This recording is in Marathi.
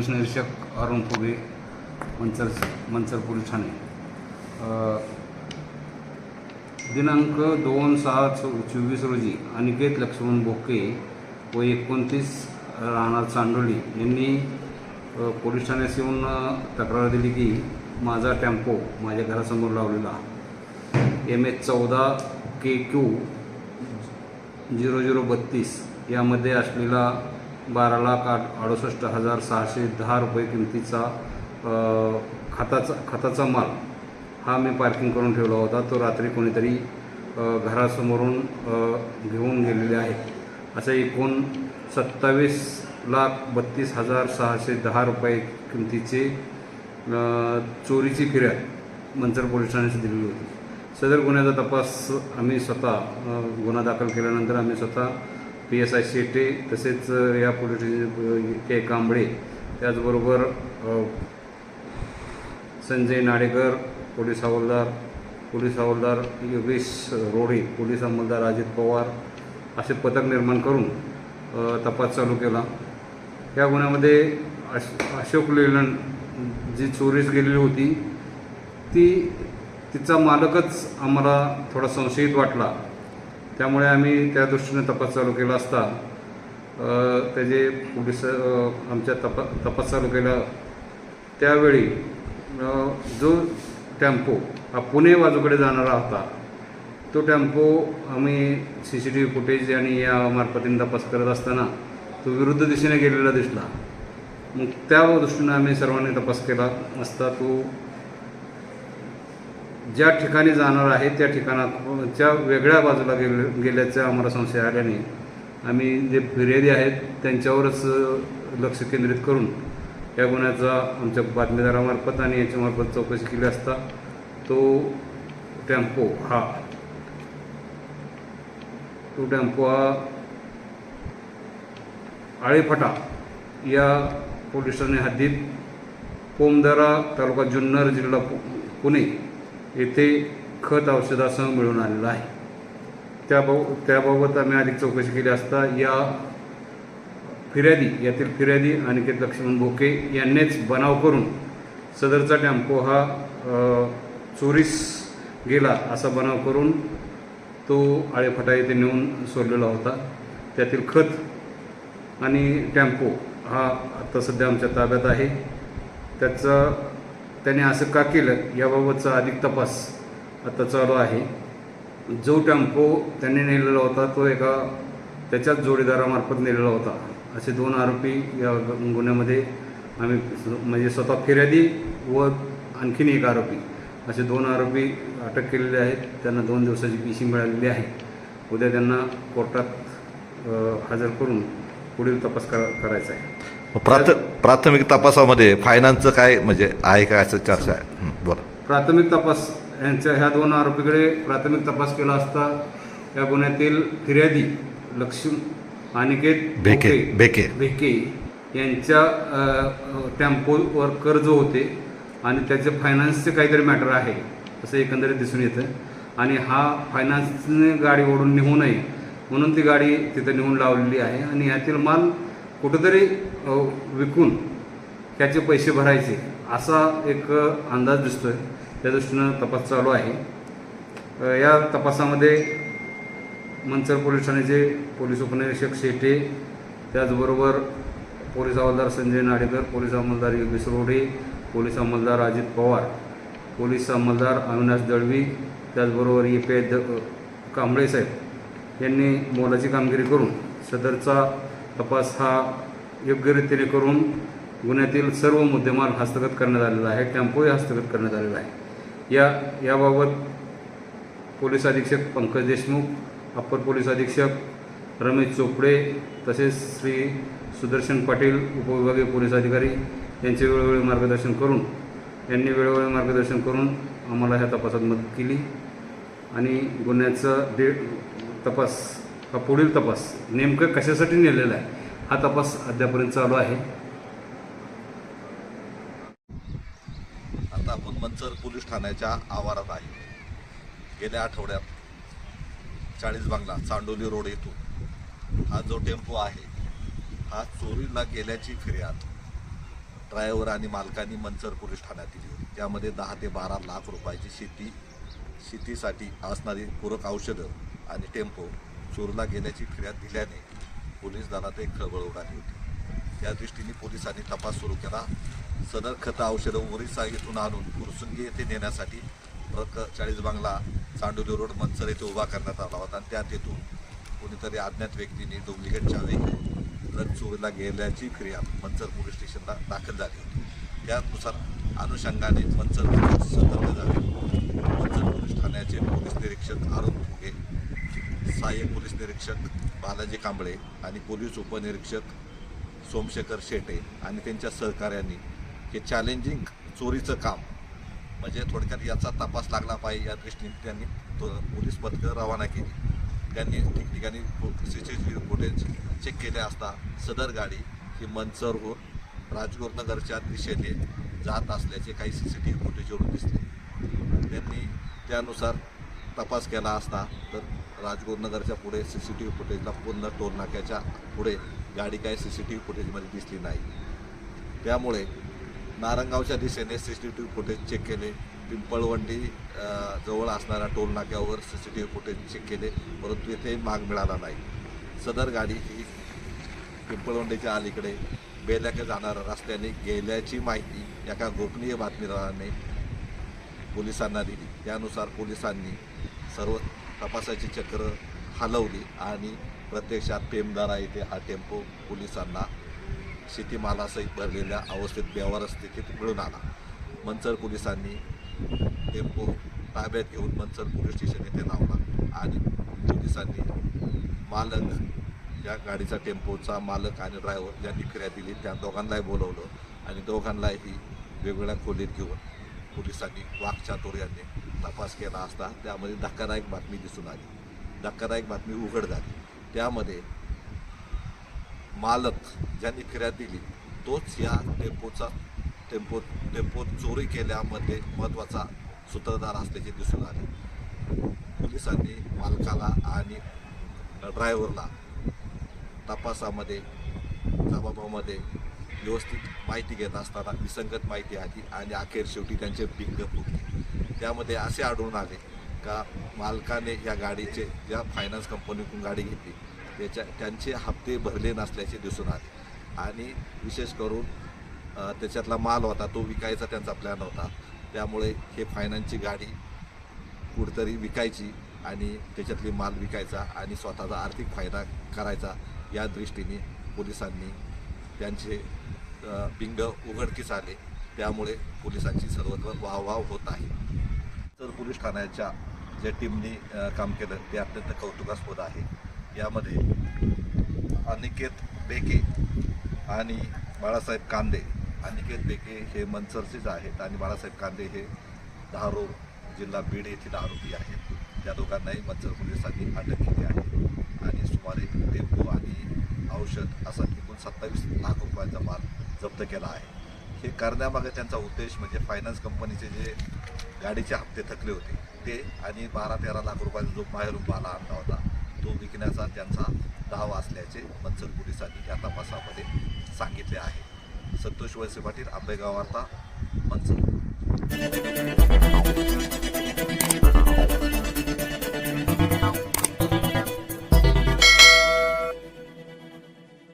पोलीस निरीक्षक अरुण फुगे मंचर मंचर पोलीस ठाणे दिनांक दोन सहा चो चोवीस रोजी अनिकेत लक्ष्मण बोके व एकोणतीस राहणार चांडोली यांनी पोलीस ठाण्यास येऊन तक्रार दिली की माझा टेम्पो माझ्या घरासमोर लावलेला. एम एच चौदा के क्यू झिरो झिरो बत्तीस यामध्ये असलेला बारा लाख आठ अडुसष्ट हजार सहाशे दहा रुपये किमतीचा खताचा खताचा माल हा मी पार्किंग करून ठेवला होता. तो रात्री कोणीतरी घरासमोरून घेऊन गेलेले आहे. असं एकूण सत्तावीस लाख बत्तीस हजार सहाशे दहा रुपये किमतीचे चोरीची फिर्याद मंचर पोलीस ठाण्यास दिलेली होती. सदर गुन्ह्याचा तपास आम्ही स्वतः गुन्हा दाखल केल्यानंतर आम्ही स्वतः पी एस आय शेटे तसेच या पोलीस के कांबळे त्याचबरोबर संजय नाडेकर पोलीस हवालदार पोलीस हवालदार योगेश रोडे पोलीस अंमलदार अजित पवार असे पथक निर्माण करून तपास चालू केला. या गुन्ह्यामध्ये अश अशोक लेलन जी चोरीस गेलेली होती ती तिचा मालकच आम्हाला थोडा संशयित वाटला. त्यामुळे आम्ही त्या दृष्टीने तपास चालू केला असता त्याचे पोलीस आमच्या तपा तपास चालू केला त्यावेळी जो टेम्पो हा पुणे बाजूकडे जाणारा होता तो टेम्पो आम्ही C C T V footage आणि या मार्फतीने तपास करत असताना तो विरुद्ध दिशेने गेलेला दिसला. मग त्या दृष्टीनं आम्ही सर्वांनी तपास केला असता तो ज्या ठिकाणी जाणार आहे त्या ठिकाणाच्या वेगळ्या बाजूला गेल गेल्याचा आम्हाला संशय आल्याने आम्ही जे फिर्यादी आहेत त्यांच्यावरच लक्ष केंद्रित करून या गुन्ह्याचा आमच्या बातमीदारामार्फत आणि याच्यामार्फत चौकशी केली असता तो टेम्पो हा तो टेम्पो हा आळेफटा या पोलीस ठाणे हद्दीत पोमदरा तालुका जुन्नर जिल्हा पु पुणे येथे खत औषधासह मिळून आलेला आहे. त्याबाब त्याबाबत आम्ही अधिक चौकशी केली असता या फिर्यादी यातील फिर्यादी अनिकेत लक्ष्मण भोके यांनीच बनाव करून सदरचा टॅम्पो हा चोरीस गेला असा बनाव करून तो आळेफाटा येथे नेऊन सोडलेला होता. त्यातील खत आणि टॅम्पो हा आत्ता सध्या आमच्या ताब्यात आहे. त्याचा त्याने असं का केलं? याबाबतचा अधिक तपास आता चालू आहे. जो टेम्पो त्यांनी नेलेला होता तो एका त्याच्याच जोडीदारामार्फत नेलेला होता. असे दोन आरोपी या गुन्ह्यामध्ये आम्ही म्हणजे स्वतः फिर्यादी व आणखीन एक आरोपी असे दोन आरोपी अटक केलेले आहेत. त्यांना दोन दिवसाची पीसी मिळालेली आहे. उद्या त्यांना कोर्टात हजर करून पुढील तपास करा करायचा आहे. प्राथ प्राथमिक तपासामध्ये फायनान्सचं काय म्हणजे आहे का असं चर्चा आहे? बोला. प्राथमिक तपास यांच्या ह्या दोन आरोपीकडे प्राथमिक तपास केला असता या गुन्ह्यातील फिर्यादी लक्ष्मी अनिकेत भेके भोके. भेके यांच्या टेम्पोवर कर्ज होते आणि त्याचे फायनान्सचे काहीतरी मॅटर आहे असं एकंदरीत दिसून येतं. आणि हा फायनान्सने गाडी ओढून निघू नये म्हणून ती गाडी तिथं नेऊन लावलेली आहे. आणि ह्यातील माल कुठंतरी विकून त्याचे पैसे भरायचे असा एक अंदाज दिसतोय. त्या दृष्टीनं तपास चालू आहे. या तपासामध्ये मंचर पोलीस ठाण्याचे पोलीस उपनिरीक्षक शेटे त्याचबरोबर पोलीस हवालदार संजय नाडेकर पोलीस अंमलदार योगेश रोडे पोलीस अंमलदार अजित पवार पोलीस अंमलदार अविनाश दळवी त्याचबरोबर ए पी द कांबळे साहेब यांनी मोलाची कामगिरी करून सदरचा तपास हा योग्यरीतीने करून गुन्ह्यातील सर्व मुद्देमाल हस्तगत करण्यात आलेला आहे टेम्पोही हस्तगत करण्यात आलेला आहे. या याबाबत पोलीस अधीक्षक पंकज देशमुख अप्पर पोलीस अधीक्षक रमेश चोपडे तसेच श्री सुदर्शन पाटील उपविभागीय पोलीस अधिकारी यांचे वेळोवेळी मार्गदर्शन करून यांनी वेळोवेळी मार्गदर्शन करून आम्हाला ह्या तपासात मदत केली. आणि गुन्ह्याचा दे तपास हा पुढील तपास नेमकं कशासाठी नेलेला आहे? हा तपास अद्यापर्यंत चालू आहे. आता आपण मंचर पोलीस ठाण्याच्या आवारात आहे. गेल्या आठवड्यात चाळीस बांगला चांडोली रोड येथून हा जो टेम्पो आहे हा चोरीला गेल्याची फिर्याद ड्रायव्हर आणि मालकांनी मंचर पोलीस ठाण्यात दिली होती. त्यामध्ये दहा ते बारा लाख रुपयाची शेती शेतीसाठी असणारी पूरक औषधं आणि टेम्पो चोरला गेल्याची फिर्याद दिल्याने पोलीस दलात एक खळबळ उडाली होती. त्या दृष्टीने पोलिसांनी तपास सुरू केला. सदर खतं औषधं ओरिसा येथून आणून कुरसुंगी येथे नेण्यासाठी ट्रक चाळीस बांगला चांडोली रोड मंचर येथे उभा करण्यात आला होता. आणि त्यात येथून कोणीतरी अज्ञात व्यक्तीने डुप्लिकेट चावे ट्रक चोरीला गेल्याची क्रिया मंचर पोलीस स्टेशनला दाखल झाली होती. त्यानुसार अनुषंगाने मंचर पोलीस सतर्क झाले. मंचर पोलीस ठाण्याचे पोलीस निरीक्षक अरुण फुगे सहाय्यक पोलीस निरीक्षक बालाजी कांबळे आणि पोलीस उपनिरीक्षक सोमशेखर शेटे आणि त्यांच्या सहकार्यांनी हे चॅलेंजिंग चोरीचं काम म्हणजे थोडक्यात याचा तपास लागला पाहिजे या दृष्टीने त्यांनी तो पोलीस पथकं रवाना केली. त्यांनी ठिकठिकाणी C C T V footage check केले असता सदर गाडी ही मंचरहून राजगुरुनगरच्या दिशेने जात असल्याचे काही सी सी टी व्ही फुटेजवरून दिसले. त्यांनी त्यानुसार तपास केला असता तर राजगुरुनगरच्या पुढे सी सी टी व्ही फुटेजला पूर्ण टोलनाक्याच्या पुढे गाडी काही सी सी टी व्ही फुटेजमध्ये दिसली नाही. त्यामुळे नारंगावच्या दिशेने C C T V footage check केले. पिंपळवंडी जवळ असणाऱ्या टोलनाक्यावर C C T V footage check केले. परंतु येथे माग मिळाला नाही. सदर गाडी ही पिंपळवंडीच्या अलीकडे बेल्याकडे जाणाऱ्या रस्त्याने गेल्याची माहिती एका गोपनीय बातमीदाराने पोलिसांना दिली. त्यानुसार पोलिसांनी सर्व तपासाची चक्र हलवली आणि प्रत्यक्षात पेमदारा येथे हा टेम्पो पोलिसांना शेतीमालासहित भरलेल्या अवस्थेत व्यवहार स्थितीत मिळून आला. मंचर पोलिसांनी टेम्पो ताब्यात घेऊन मंचर पोलीस स्टेशन येथे लावला आणि पोलिसांनी मालक या गाडीचा टेम्पोचा मालक आणि ड्रायव्हर ज्यांनी फिर्या दिली त्या दोघांनाही बोलवलं आणि दोघांनाही वेगवेगळ्या खोलीत घेऊन पोलिसांनी वाघचातुर्याने तपास केला असता त्यामध्ये धक्कादायक बातमी दिसून आली. धक्कादायक बातमी उघड झाली. त्यामध्ये मालक ज्यांनी फिर्याद दिली तोच या टेम्पोचा टेम्पो टेम्पो चोरी केल्यामध्ये महत्त्वाचा सूत्रधार असल्याचे दिसून आले. पोलिसांनी मालकाला आणि ड्रायव्हरला तपासामध्ये जबाबामध्ये व्यवस्थित माहिती घेत असताना विसंगत माहिती आली आणि अखेर शेवटी त्यांचे बिंग फुटले. त्यामध्ये असे आढळून आले का मालकाने या गाडीचे ज्या फायनान्स कंपनीकडून गाडी घेतली. त्याच्या त्यांचे हप्ते भरले नसल्याचे दिसून आले. आणि विशेष करून त्याच्यातला माल होता तो विकायचा त्यांचा प्लॅन होता. त्यामुळे हे फायनान्सची गाडी कुठतरी विकायची आणि त्याच्यातली माल विकायचा आणि स्वतःचा आर्थिक फायदा करायचा या दृष्टीने पोलिसांनी त्यांचे अ, बिंग उघडकीस आले. त्यामुळे पोलिसांची सर्वत्र वाहवाह होत आहे. तर पोलीस ठाण्याच्या ज्या टीमनी काम केलं ते अत्यंत कौतुकास्पद आहे. यामध्ये अनिकेत बेके आणि बाळासाहेब कांदे. अनिकेत बेके हे मनसरचेच आहेत आणि बाळासाहेब कांदे हे धारोर जिल्हा बीड येथील आरोपी आहेत. त्या दोघांनाही मनसर पोलिसांनी अटक केली आहे. आणि सुमारे टेम्पो आणि औषध असा एकूण सत्तावीस लाख रुपयांचा माल जप्त केला आहे. हे करण्यामागे त्यांचा उद्देश म्हणजे फायनान्स कंपनीचे जे गाडीचे हप्ते थकले होते. ते आणि बारा तेरा लाख रुपयाचा जो बाहेरून माल आणला होता तो विकण्याचा त्यांचा दावा असल्याचे मनसर पोलिसांनी या तपासामध्ये सांगितले आहे. संतोष वळसे पाटील आंबेगाव वार्ता मनसर.